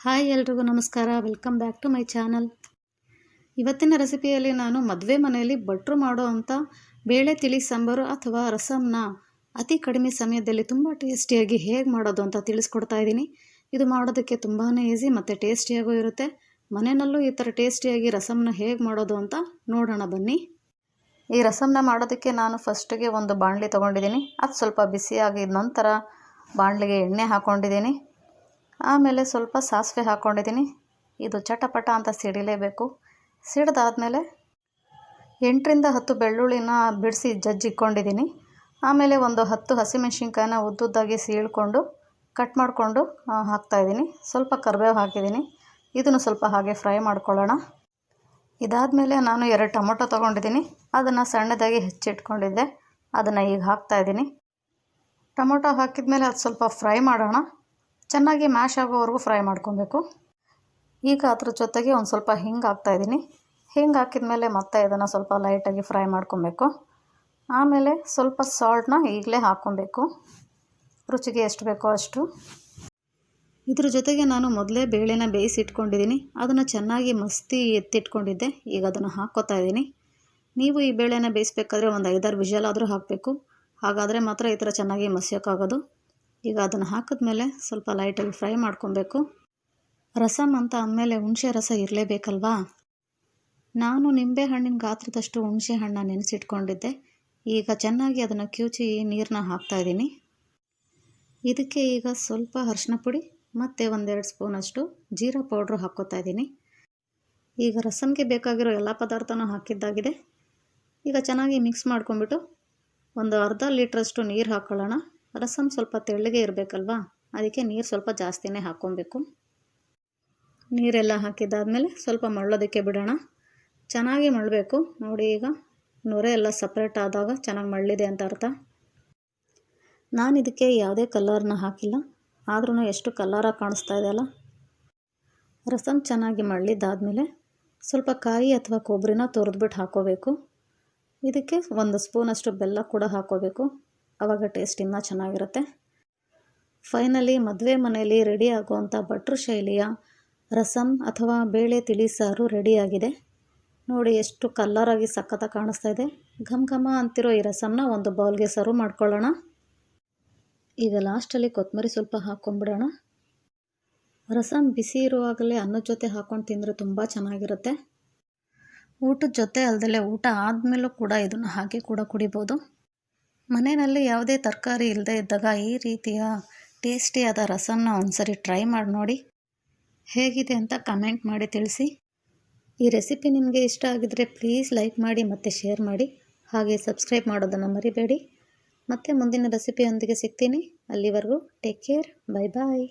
Hi ಎಲ್ರಿಗೂ ನಮಸ್ಕಾರ. Welcome back to my channel ಇವತ್ತಿನ ರೆಸಿಪಿಯಲ್ಲಿ ನಾನು ಮದುವೆ ಮನೆಯಲ್ಲಿ ಭಟ್ರು ಮಾಡೋ ಅಂಥ ಬೇಳೆ, ತಿಳಿ, ಸಾಂಬಾರು ಅಥವಾ ರಸಮ್ನ ಅತಿ ಕಡಿಮೆ ಸಮಯದಲ್ಲಿ ತುಂಬ ಟೇಸ್ಟಿಯಾಗಿ ಹೇಗೆ ಮಾಡೋದು ಅಂತ ತಿಳಿಸ್ಕೊಡ್ತಾ ಇದ್ದೀನಿ. ಇದು ಮಾಡೋದಕ್ಕೆ ತುಂಬಾ ಈಸಿ ಮತ್ತು ಟೇಸ್ಟಿಯಾಗೂ ಇರುತ್ತೆ. ಮನೆಯಲ್ಲೂ ಈ ಥರ ಟೇಸ್ಟಿಯಾಗಿ ರಸಮ್ನ ಹೇಗೆ ಮಾಡೋದು ಅಂತ ನೋಡೋಣ ಬನ್ನಿ. ಈ ರಸಮ್ನ ಮಾಡೋದಕ್ಕೆ ನಾನು ಫಸ್ಟಿಗೆ ಒಂದು ಬಾಣಲಿ ತೊಗೊಂಡಿದ್ದೀನಿ. ಅದು ಸ್ವಲ್ಪ ಬಿಸಿಯಾಗಿದ ನಂತರ ಬಾಣಲಿಗೆ ಎಣ್ಣೆ ಹಾಕ್ಕೊಂಡಿದ್ದೀನಿ ಆಮೇಲೆ ಸ್ವಲ್ಪ ಸಾಸಿವೆ ಹಾಕ್ಕೊಂಡಿದ್ದೀನಿ. ಇದು ಚಟಪಟ ಅಂತ ಸಿಡಿಲೇಬೇಕು. ಸಿಡಿದಾದಮೇಲೆ ಎಂಟರಿಂದ ಹತ್ತು ಬೆಳ್ಳುಳ್ಳಿನ ಬಿಡಿಸಿ ಜಜ್ಜಿಕ್ಕೊಂಡಿದ್ದೀನಿ ಆಮೇಲೆ ಒಂದು ಹತ್ತು ಹಸಿಮೆಣ್ಸಿನ್ಕಾಯಿನ ಉದ್ದುದ್ದಾಗಿ ಸೀಳ್ಕೊಂಡು ಕಟ್ ಮಾಡಿಕೊಂಡು ಹಾಕ್ತಾಯಿದ್ದೀನಿ ಸ್ವಲ್ಪ ಕರಿಬೇವು ಹಾಕಿದ್ದೀನಿ. ಇದನ್ನು ಸ್ವಲ್ಪ ಹಾಗೆ ಫ್ರೈ ಮಾಡ್ಕೊಳ್ಳೋಣ. ಇದಾದಮೇಲೆ ನಾನು ಎರಡು ಟೊಮೊಟೊ ತೊಗೊಂಡಿದ್ದೀನಿ. ಅದನ್ನು ಸಣ್ಣದಾಗಿ ಹೆಚ್ಚಿಟ್ಕೊಂಡಿದ್ದೆ. ಅದನ್ನು ಈಗ ಹಾಕ್ತಾಯಿದ್ದೀನಿ ಟೊಮೊಟೊ ಹಾಕಿದ ಮೇಲೆ ಅದು ಸ್ವಲ್ಪ ಫ್ರೈ ಮಾಡೋಣ. ಚೆನ್ನಾಗಿ ಮ್ಯಾಶ್ ಆಗೋವರೆಗೂ ಫ್ರೈ ಮಾಡ್ಕೊಬೇಕು. ಈಗ ಅದ್ರ ಜೊತೆಗೆ ಒಂದು ಸ್ವಲ್ಪ ಹಿಂಗೆ ಹಾಕ್ತಾಯಿದ್ದೀನಿ ಹಿಂಗೆ ಹಾಕಿದ ಮೇಲೆ ಮತ್ತೆ ಇದನ್ನು ಸ್ವಲ್ಪ ಲೈಟಾಗಿ ಫ್ರೈ ಮಾಡ್ಕೊಬೇಕು. ಆಮೇಲೆ ಸ್ವಲ್ಪ ಸಾಲ್ಟನ್ನ ಈಗಲೇ ಹಾಕ್ಕೊಬೇಕು. ರುಚಿಗೆ ಎಷ್ಟು ಬೇಕೋ ಅಷ್ಟು. ಇದ್ರ ಜೊತೆಗೆ ನಾನು ಮೊದಲೇ ಬೇಳೆನ ಬೇಯಿಸಿ ಇಟ್ಕೊಂಡಿದ್ದೀನಿ ಅದನ್ನು ಚೆನ್ನಾಗಿ ಮಸ್ತಿ ಎತ್ತಿಟ್ಕೊಂಡಿದ್ದೆ. ಈಗ ಅದನ್ನು ಹಾಕ್ಕೋತಾ ಇದ್ದೀನಿ. ನೀವು ಈ ಬೇಳೆನ ಬೇಯಿಸ್ಬೇಕಾದ್ರೆ ಒಂದು ಐದಾರು ವಿಷಲ್ ಆದರೂ ಹಾಕಬೇಕು. ಹಾಗಾದರೆ ಮಾತ್ರ ಈ ಥರ ಚೆನ್ನಾಗಿ ಮಸಿಯೋಕ್ಕಾಗೋದು ಈಗ ಅದನ್ನು ಹಾಕಿದ್ಮೇಲೆ ಸ್ವಲ್ಪ ಲೈಟಾಗಿ ಫ್ರೈ ಮಾಡ್ಕೊಬೇಕು. ರಸಮ್ ಅಂತ ಅಂದಮೇಲೆ ಹುಣಸೆ ರಸ ಇರಲೇಬೇಕಲ್ವಾ? ನಾನು ನಿಂಬೆ ಹಣ್ಣಿನ ಗಾತ್ರದಷ್ಟು ಹುಣಸೆ ಹಣ್ಣ ನೆನೆಸಿಟ್ಕೊಂಡಿದ್ದೆ. ಈಗ ಚೆನ್ನಾಗಿ ಅದನ್ನು ಕಿವುಚಿ ನೀರನ್ನ ಹಾಕ್ತಾಯಿದ್ದೀನಿ ಇದಕ್ಕೆ ಈಗ ಸ್ವಲ್ಪ ಅರ್ಶಿನ ಪುಡಿ ಮತ್ತು ಒಂದೆರಡು ಸ್ಪೂನಷ್ಟು ಜೀರಾ ಪೌಡ್ರು ಹಾಕ್ಕೋತಾ ಇದ್ದೀನಿ. ಈಗ ರಸಮ್ಗೆ ಬೇಕಾಗಿರೋ ಎಲ್ಲ ಪದಾರ್ಥನೂ ಹಾಕಿದ್ದಾಗಿದೆ. ಈಗ ಚೆನ್ನಾಗಿ ಮಿಕ್ಸ್ ಮಾಡ್ಕೊಂಬಿಟ್ಟು ಒಂದು ಅರ್ಧ ಲೀಟ್ರಷ್ಟು ನೀರು ಹಾಕ್ಕೊಳ್ಳೋಣ ರಸಮ್ ಸ್ವಲ್ಪ ತೆಳ್ಳಗೆ ಇರಬೇಕಲ್ವಾ? ಅದಕ್ಕೆ ನೀರು ಸ್ವಲ್ಪ ಜಾಸ್ತಿನೇ ಹಾಕ್ಕೊಬೇಕು. ನೀರೆಲ್ಲ ಹಾಕಿದ್ದಾದಮೇಲೆ ಸ್ವಲ್ಪ ಮಳ್ಳೋದಕ್ಕೆ ಬಿಡೋಣ. ಚೆನ್ನಾಗಿ ಮಳ್ಳಬೇಕು. ನೋಡಿ ಈಗ ನೊರೆ ಎಲ್ಲ ಸಪ್ರೇಟ್ ಆದಾಗ ಚೆನ್ನಾಗಿ ಮಳ್ಳಿದೆ ಅಂತ ಅರ್ಥ. ನಾನು ಇದಕ್ಕೆ ಯಾವುದೇ ಕಲರ್ನ ಹಾಕಿಲ್ಲ. ಆದ್ರೂ ಎಷ್ಟು ಕಲರಾಗಿ ಕಾಣಿಸ್ತಾ ಇದೆಯಲ್ಲ ರಸಮ್ ಚೆನ್ನಾಗಿ ಮಳ್ಳಿದ್ದಾದಮೇಲೆ ಸ್ವಲ್ಪ ಕಾಯಿ ಅಥವಾ ಕೊಬ್ಬರಿನ ತುರಿದ್ಬಿಟ್ಟು ಹಾಕೋಬೇಕು ಇದಕ್ಕೆ ಒಂದು ಸ್ಪೂನಷ್ಟು ಬೆಲ್ಲ ಕೂಡ ಹಾಕೋಬೇಕು ಆವಾಗ ಟೇಸ್ಟ್ ಇನ್ನೂ ಚೆನ್ನಾಗಿರುತ್ತೆ. ಫೈನಲಿ ಮದುವೆ ಮನೆಯಲ್ಲಿ ರೆಡಿ ಆಗುವಂಥ ಭಟ್ರು ಶೈಲಿಯ ರಸಮ್ ಅಥವಾ ಬೇಳೆ ತಿಳಿ ಸಾರು ರೆಡಿಯಾಗಿದೆ ನೋಡಿ ಎಷ್ಟು ಕಲ್ಲರಾಗಿ ಸಖತ್ತಾಗಿ ಕಾಣಿಸ್ತಾ ಇದೆ. ಘಮ್ ಘಮ ಅಂತಿರೋ ಈ ರಸಮ್ನ ಒಂದು ಬೌಲ್ಗೆ ಸರ್ವ್ ಮಾಡ್ಕೊಳ್ಳೋಣ. ಈಗ ಲಾಸ್ಟಲ್ಲಿ ಕೊತ್ತಂಬರಿ ಸ್ವಲ್ಪ ಹಾಕ್ಕೊಂಬಿಡೋಣ ರಸಮ್ ಬಿಸಿ ಇರುವಾಗಲೇ ಅನ್ನದ ಜೊತೆ ಹಾಕ್ಕೊಂಡು ತಿಂದರೆ ತುಂಬ ಚೆನ್ನಾಗಿರುತ್ತೆ. ಊಟದ ಜೊತೆ ಅಲ್ಲದೆ ಊಟ ಆದಮೇಲೂ ಕೂಡ ಇದನ್ನು ಹಾಕಿ ಕೂಡ ಕುಡಿಬೋದು. ಮನೆಯಲ್ಲಿ ಯಾವುದೇ ತರಕಾರಿ ಇಲ್ಲದೆ ಇದ್ದಾಗ ಈ ರೀತಿಯ ಟೇಸ್ಟಿಯಾದ ರಸನ್ನ ಒಂದ್ಸರಿ ಟ್ರೈ ಮಾಡಿ ನೋಡಿ. ಹೇಗಿದೆ ಅಂತ ಕಮೆಂಟ್ ಮಾಡಿ ತಿಳಿಸಿ. ಈ ರೆಸಿಪಿ ನಿಮಗೆ ಇಷ್ಟ ಆಗಿದರೆ ಪ್ಲೀಸ್ ಲೈಕ್ ಮಾಡಿ ಮತ್ತು ಶೇರ್ ಮಾಡಿ. ಹಾಗೆ ಸಬ್ಸ್ಕ್ರೈಬ್ ಮಾಡೋದನ್ನು ಮರಿಬೇಡಿ. ಮತ್ತೆ ಮುಂದಿನ ರೆಸಿಪಿಯೊಂದಿಗೆ ಸಿಗ್ತೀನಿ. ಅಲ್ಲಿವರೆಗೂ ಟೇಕ್ ಕೇರ್. Bye bye